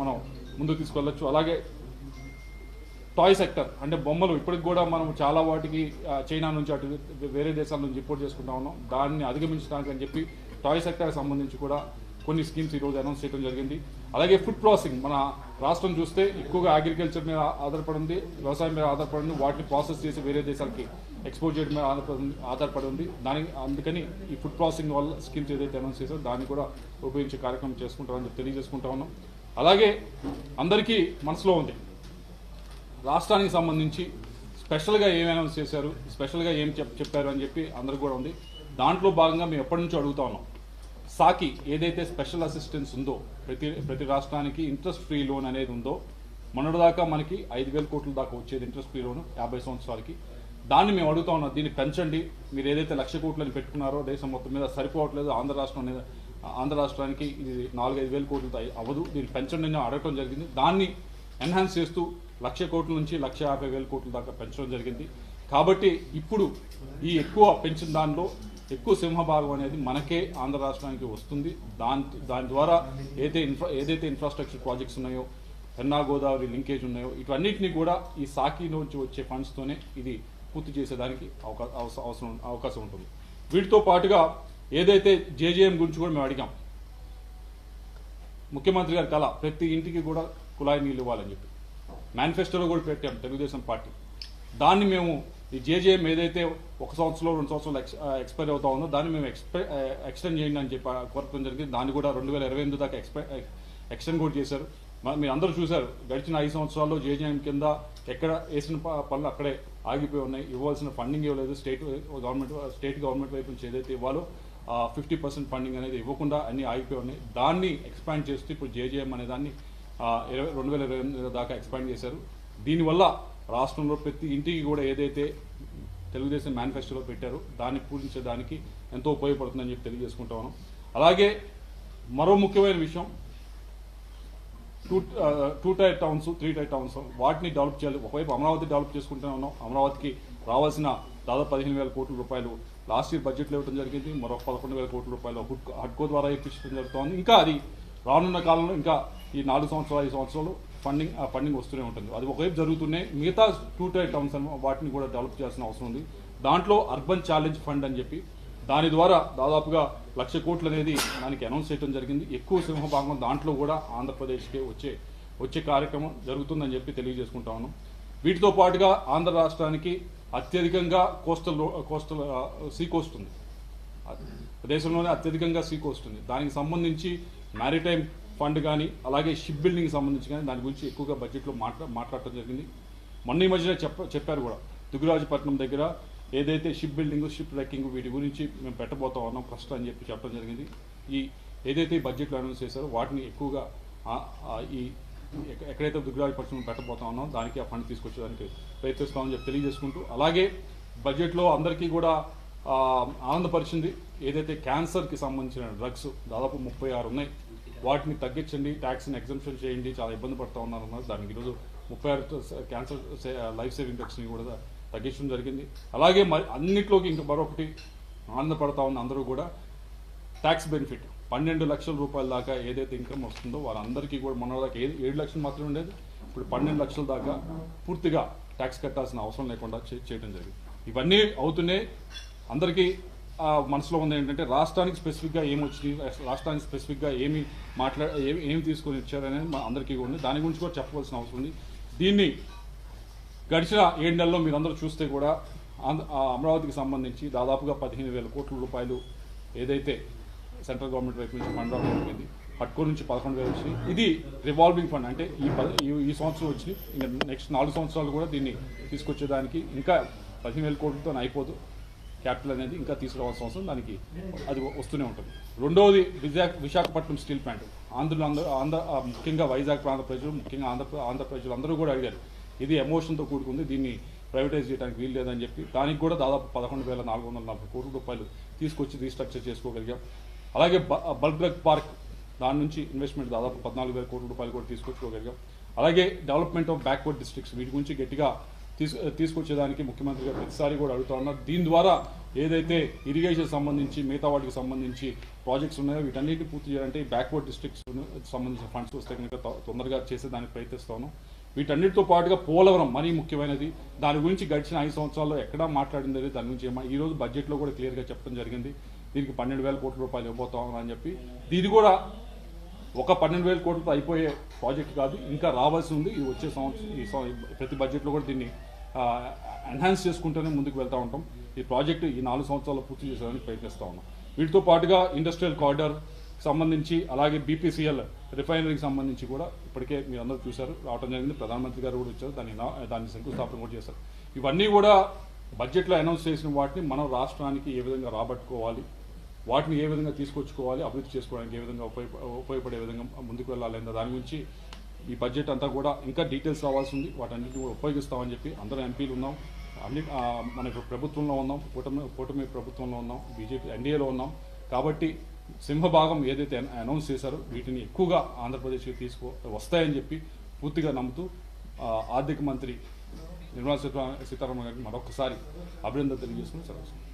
మనం ముందుకు తీసుకెళ్ళచ్చు. అలాగే టాయ్ సెక్టర్ అంటే బొమ్మలు ఇప్పటికి కూడా మనం చాలా వాటికి చైనా నుంచి అటు వేరే దేశాల నుంచి ఇంపోర్ట్ చేసుకుంటా ఉన్నాం. దాన్ని అధిగమించడానికి అని చెప్పి టాయ్ సెక్టర్కి సంబంధించి కూడా కొన్ని స్కీమ్స్ ఈరోజు అనౌన్స్ చేయడం జరిగింది. అలాగే ఫుడ్ ప్రాసెసింగ్ మన రాష్ట్రం చూస్తే ఎక్కువగా అగ్రికల్చర్ మీద ఆధారపడి ఉంది వ్యవసాయం మీద ఆధారపడి ఉంది వాటిని ప్రాసెస్ చేసి వేరే దేశాలకి ఎక్స్పోర్ట్ చేయడం మీద ఆధారపడి ఆధారపడి ఉంది దానికి అందుకని ఈ ఫుడ్ ప్రాసెసింగ్ వల్ల స్కీమ్స్ ఏదైతే అనౌన్స్ చేశారో దాన్ని కూడా ఉపయోగించే కార్యక్రమం చేసుకుంటామని తెలియజేసుకుంటా ఉన్నాం. అలాగే అందరికీ మనసులో ఉంది. రాష్ట్రానికి సంబంధించి స్పెషల్గా ఏం అనౌన్స్ చేశారు స్పెషల్గా ఏం చెప్పారు అని చెప్పి అందరికి కూడా ఉంది. దాంట్లో భాగంగా మేము ఎప్పటి నుంచో అడుగుతా ఉన్నాం. సాకి ఏదైతే స్పెషల్ అసిస్టెన్స్ ఉందో ప్రతి ప్రతి రాష్ట్రానికి ఇంట్రెస్ట్ ఫ్రీ లోన్ అనేది ఉందో మొన్నటిదాకా మనకి ఐదు వేల కోట్ల దాకా వచ్చేది ఇంట్రెస్ట్ ఫ్రీ లోన్ యాభై సంవత్సరాలకి. దాన్ని మేము అడుగుతా ఉన్నాం. దీన్ని పెంచండి. మీరు ఏదైతే లక్ష కోట్లని పెట్టుకున్నారో దేశం మొత్తం మీద సరిపోవట్లేదు ఆంధ్ర రాష్ట్రం అనేది ఆంధ్ర రాష్ట్రానికి ఇది నాలుగైదు వేల కోట్లతో అవ్వదు. దీన్ని పెంచండి అని అడగడం జరిగింది. దాన్ని ఎన్హాన్స్ చేస్తూ లక్ష కోట్ల నుంచి లక్ష యాభై వేల కోట్ల దాకా పెంచడం జరిగింది. కాబట్టి ఇప్పుడు ఈ ఎక్కువ పెంచిన దానిలో ఎక్కువ సింహభాగం అనేది మనకే ఆంధ్ర రాష్ట్రానికి వస్తుంది. దాని దాని ద్వారా ఏదైతే ఇన్ఫ్రా ఏదైతే ఇన్ఫ్రాస్ట్రక్చర్ ప్రాజెక్ట్స్ ఉన్నాయో పెన్నా గోదావరి లింకేజ్ ఉన్నాయో ఇటువన్నిటిని కూడా ఈ సాకి నుంచి వచ్చే ఫండ్స్తోనే ఇది పూర్తి చేసేదానికి అవకా అవసరం అవకాశం ఉంటుంది. వీటితో పాటుగా ఏదైతే జేజేఎం గురించి కూడా మేము అడిగాం. ముఖ్యమంత్రి గారి కళ ప్రతి ఇంటికి కూడా కుళాయి నీళ్ళు ఇవ్వాలని చెప్పి. మేనిఫెస్టోలో కూడా పెట్టాం తెలుగుదేశం పార్టీ. దాన్ని మేము ఈ జేజేఎం ఏదైతే ఒక సంవత్సరంలో రెండు సంవత్సరాలు ఎక్స్ ఎక్స్పైర్ అవుతా ఉందో దాన్ని మేము ఎక్స్పై ఎక్స్టెండ్ చేయండి అని చెప్పి కోరటం జరిగింది. దాన్ని కూడా రెండు వేల ఇరవై ఎనిమిది దాకా ఎక్స్పై ఎక్స్టెండ్ కూడా చేశారు. మీరు అందరూ చూశారు. గడిచిన ఐదు సంవత్సరాల్లో జేజేఎం కింద ఎక్కడ వేసిన పనులు అక్కడే ఆగిపోయి ఉన్నాయి. ఇవ్వాల్సిన ఫండింగ్ ఇవ్వలేదు. స్టేట్ గవర్నమెంట్ స్టేట్ గవర్నమెంట్ వైపు నుంచి ఏదైతే ఇవ్వాలో ఫిఫ్టీ పర్సెంట్ ఫండింగ్ అనేది ఇవ్వకుండా అన్ని ఆగిపోయి ఉన్నాయి. దాన్ని ఎక్స్పాండ్ చేస్తూ ఇప్పుడు జేజేఎం అనే దాన్ని ఇరవై రెండు వేల ఇరవై ఎనిమిది దాకా ఎక్స్పాండ్ చేశారు. దీనివల్ల రాష్ట్రంలో ప్రతి ఇంటికి కూడా ఏదైతే తెలుగుదేశం మేనిఫెస్టోలో పెట్టారో దాన్ని పూరించడానికి ఎంతో ఉపయోగపడుతుందని చెప్పి తెలియజేసుకుంటా ఉన్నాం. అలాగే మరో ముఖ్యమైన విషయం two two tier towns three tier towns వాటిని డెవలప్ చేయాలి. ఒకవైపు అమరావతి డెవలప్ చేసుకుంటూనే ఉన్నాం. అమరావతికి రావాల్సిన దాదాపు పదిహేను వేల కోట్ల రూపాయలు లాస్ట్ ఇయర్ బడ్జెట్లో ఇవ్వడం జరిగింది. మరో పదకొండు వేల కోట్ల రూపాయలు హుడ్ హడ్కో ద్వారా ఇప్పించడం జరుగుతోంది. ఇంకా అది రానున్న కాలంలో ఇంకా ఈ నాలుగు సంవత్సరాలు ఐదు సంవత్సరాలు ఫండింగ్ ఆ ఫండింగ్ వస్తూనే ఉంటుంది. అది ఒకవైపు జరుగుతున్నాయి మిగతా టూ టైర్ టౌన్స్ వాటిని కూడా డెవలప్ చేయాల్సిన అవసరం ఉంది. దాంట్లో అర్బన్ ఛాలెంజ్ ఫండ్ అని చెప్పి దాని ద్వారా దాదాపుగా లక్ష కోట్లు అనేది దానికి అనౌన్స్ చేయడం జరిగింది. ఎక్కువ సింహభాగం దాంట్లో కూడా ఆంధ్రప్రదేశ్కే వచ్చే వచ్చే కార్యక్రమం జరుగుతుందని చెప్పి తెలియజేసుకుంటా ఉన్నాం. వీటితో పాటుగా ఆంధ్ర రాష్ట్రానికి అత్యధికంగా కోస్టల్ కోస్టల్ సీ కోస్ట్ ఉంది. దేశంలోనే అత్యధికంగా సీ కోస్ట్ ఉంది. దానికి సంబంధించి మ్యారిటైమ్ ఫండ్ కానీ అలాగే షిప్ బిల్డింగ్ సంబంధించి కానీ దాని గురించి ఎక్కువగా బడ్జెట్లో మాట్లా మాట్లాడటం జరిగింది. మొన్న ఈ మధ్యన చెప్ప చెప్పారు కూడా. దుగ్గరాజపట్నం దగ్గర ఏదైతే షిప్ బిల్డింగ్ షిప్ రెక్కింగ్ వీటి గురించి మేము పెట్టబోతా ఉన్నాం ఫస్ట్ అని చెప్పి చెప్పడం జరిగింది. ఈ ఏదైతే బడ్జెట్లో అనౌన్స్ చేశారో వాటిని ఎక్కువగా ఈ ఎక్కడైతే ఎక్కడైతే పరిశ్రమ పెట్టబోతా ఉన్నాం దానికి ఆ ఫండ్ తీసుకొచ్చేదానికి ప్రయత్నిస్తామని చెప్పి తెలియజేసుకుంటూ అలాగే బడ్జెట్లో అందరికీ కూడా ఆనందపరిచింది ఏదైతే క్యాన్సర్కి సంబంధించిన డ్రగ్స్ దాదాపు ముప్పై ఆరు ఉన్నాయి. వాటిని తగ్గించండి ట్యాక్స్ని ఎగ్జంప్షన్ చేయండి చాలా ఇబ్బంది పడుతూ ఉన్నారన్నారు దానికి ఈరోజు ముప్పై ఆరు క్యాన్సర్ లైఫ్ సేవింగ్ డ్రగ్స్ని కూడా తగ్గించడం జరిగింది. అలాగే మరి అన్నిట్లోకి ఇంకా మరొకటి ఆనందపడతా ఉన్న అందరూ కూడా ట్యాక్స్ బెనిఫిట్ పన్నెండు లక్షల రూపాయల దాకా ఏదైతే ఇన్కమ్ వస్తుందో వారందరికీ కూడా మొన్న దాకా ఏడు ఏడు లక్షలు మాత్రమే ఉండేది. ఇప్పుడు పన్నెండు లక్షల దాకా పూర్తిగా ట్యాక్స్ కట్టాల్సిన అవసరం లేకుండా చేయడం జరిగింది. ఇవన్నీ అవుతున్నాయి. అందరికీ మనసులో ఉంది ఏంటంటే రాష్ట్రానికి స్పెసిఫిక్గా ఏమి వచ్చింది రాష్ట్రానికి స్పెసిఫిక్గా ఏమి మాట్లా ఏమి ఏమి తీసుకొని ఇచ్చారనేది మా అందరికీ కూడా ఉంది. దాని గురించి కూడా చెప్పవలసిన అవసరం ఉంది. దీన్ని గడిచిన ఏడు నెలల్లో మీరందరూ చూస్తే కూడా అమరావతికి సంబంధించి దాదాపుగా పదిహేను వేల కోట్ల రూపాయలు ఏదైతే సెంట్రల్ గవర్నమెంట్ వైపు నుంచి ఫండ్ రావడం జరిగింది. పట్టుకో నుంచి పదకొండు వేలు వచ్చి ఇది రివాల్వింగ్ ఫండ్. అంటే ఈ ఈ- సంవత్సరం వచ్చి ఇంకా నెక్స్ట్ నాలుగు సంవత్సరాలు కూడా దీన్ని తీసుకొచ్చేదానికి ఇంకా పదిహేను వేల కోట్లతో అయిపోదు. క్యాపిటల్ అనేది ఇంకా తీసుకురావాల్సిన అవసరం దానికి అది వస్తూనే ఉంటుంది. రెండవది విశాఖ విశాఖపట్నం స్టీల్ ప్లాంట్. ఆంధ్రులు అందరూ ఆంధ్ర ముఖ్యంగా వైజాగ్ ప్రాంత ప్రజలు ముఖ్యంగా ఆంధ్ర ఆంధ్ర ప్రజలు అందరూ కూడా అడిగారు. ఇది ఎమోషన్తో కూడుకుంది. దీన్ని ప్రైవేటైజ్ చేయడానికి వీలు లేదని చెప్పి దానికి కూడా దాదాపు పదకొండు వేల నాలుగు వందల నలభై కోట్ల రూపాయలు తీసుకొచ్చి రీస్ట్రక్చర్ చేసుకోగలిగాం. అలాగే బ- బల్క్ డ్రగ్ పార్క్ దాని నుంచి ఇన్వెస్ట్మెంట్ దాదాపు పద్నాలుగు వేల కోట్ల రూపాయలు కూడా తీసుకొచ్చుకోగలిగాం. అలాగే డెవలప్మెంట్ ఆఫ్ బ్యాక్వర్డ్ డిస్ట్రిక్ట్స్ వీటి గురించి గట్టిగా తీసు తీసుకొచ్చేదానికి ముఖ్యమంత్రి గారు ప్రతిసారి కూడా అడుగుతా ఉన్నారు దీని ద్వారా ఏదైతే ఇరిగేషన్ సంబంధించి మిగతా వాటికి సంబంధించి ప్రాజెక్ట్స్ ఉన్నాయో వీటన్నిటిని పూర్తి చేయాలంటే ఈ బ్యాక్వర్డ్ డిస్ట్రిక్ట్స్ సంబంధించిన ఫండ్స్ వస్తే కనుక తొ- తొందరగా చేసేదానికి ప్రయత్నిస్తాను. వీటన్నిటితో పాటుగా పోలవరం మరీ ముఖ్యమైనది. దాని గురించి గడిచిన ఐదు సంవత్సరాల్లో ఎక్కడా మాట్లాడింది దాని గురించి ఏమా- ఈ రోజు బడ్జెట్లో కూడా క్లియర్గా చెప్పడం జరిగింది. దీనికి పన్నెండు వేల కోట్ల రూపాయలు ఇవ్వబోతాం అని చెప్పి. ఇది కూడా ఒక పన్నెండు వేల కోట్లతో అయిపోయే ప్రాజెక్ట్ కాదు ఇంకా రావాల్సి ఉంది. ఇది వచ్చే సంవత్సరం ఈ ప్రతి బడ్జెట్లో కూడా దీన్ని ఎన్హాన్స్ చేసుకుంటూనే ముందుకు వెళ్తూ ఉంటాం. ఈ ప్రాజెక్టు ఈ నాలుగు సంవత్సరాలు పూర్తి చేసేదానికి ప్రయత్నిస్తూ ఉన్నాం. వీటితో పాటుగా ఇండస్ట్రియల్ కారిడార్ సంబంధించి అలాగే బీపీసీఎల్ రిఫైనరీకి సంబంధించి కూడా ఇప్పటికే మీరు అందరూ చూశారు. రావడం జరిగింది. ప్రధానమంత్రి గారు కూడా వచ్చారు. దాన్ని దాన్ని శంకుస్థాపన కూడా చేశారు. ఇవన్నీ కూడా బడ్జెట్లో అనౌన్స్ చేసిన వాటిని మనం రాష్ట్రానికి ఏ విధంగా రాబట్టుకోవాలి వాటిని ఏ విధంగా తీసుకొచ్చుకోవాలి అభివృద్ధి చేసుకోవడానికి ఏ విధంగా ఉపయోగ ఉపయోగపడే విధంగా ముందుకు వెళ్ళాలి దాని గురించి ఈ బడ్జెట్ అంతా కూడా ఇంకా డీటెయిల్స్ రావాల్సి ఉంది వాటన్నిటిని కూడా ఉపయోగిస్తామని చెప్పి అందరం ఎంపీలు ఉన్నాం. అన్ని మన ఇప్పుడు ప్రభుత్వంలో ఉన్నాం. కూటమి కూటమి ప్రభుత్వంలో ఉన్నాం. బీజేపీ ఎన్డీఏలో ఉన్నాం. కాబట్టి సింహభాగం ఏదైతే అనౌన్స్ చేశారో వీటిని ఎక్కువగా ఆంధ్రప్రదేశ్కి తీసుకు వస్తాయని చెప్పి పూర్తిగా నమ్ముతూ ఆర్థిక మంత్రి నిర్మలా సీతారామన్ గారికి మరొకసారి అభినందన తెలియజేసుకుని సెలవు